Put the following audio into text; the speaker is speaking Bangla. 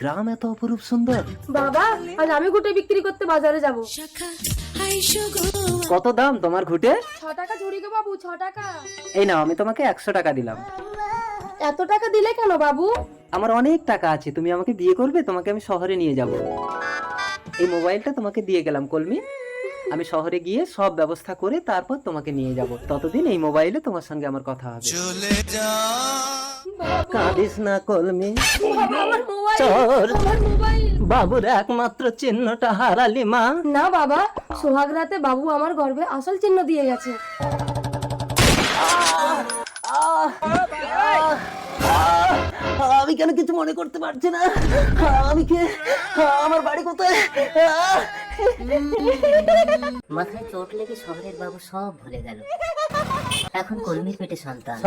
গ্রাম এত অপরূপ সুন্দর। বাবা আজ আমি ঘুটে বিক্রি করতে বাজারে যাব। কত দাম তোমার ঘুটে? ছ টাকা ঝুড়ি গো বাবু ছ টাকা। এই নাও আমি তোমাকে একশো টাকা দিলাম। এত টাকা দিলে কেন বাবু? আমার অনেক টাকা আছে তুমি আমাকে বিয়ে করবে তোমাকে আমি শহরে নিয়ে যাব। এই মোবাইলটা তোমাকে দিয়ে গেলাম কলমি। আমি শহরে গিয়ে সব ব্যবস্থা করে তারপর তোমাকে নিয়ে যাব। ততদিন এই মোবাইলে তোমার সঙ্গে আমার কথা হবে। চলে যা। কাঁদিস না কলমি। আমার মোবাইল। আমার মোবাইল। বাবুর একমাত্র চিহ্নটা হারালি মা। না বাবা সোহাগ রাতে বাবু আমার গর্ভে আসল চিহ্ন দিয়ে গেছে। আমি কেন কিছু মনে করতে পারছি না? আমি কে আমার বাড়ি কোথায়? মাথায় চোট লেগে শহরের বাবু সব ভুলে গেল। এখন কর্মীর পেটে সন্তান।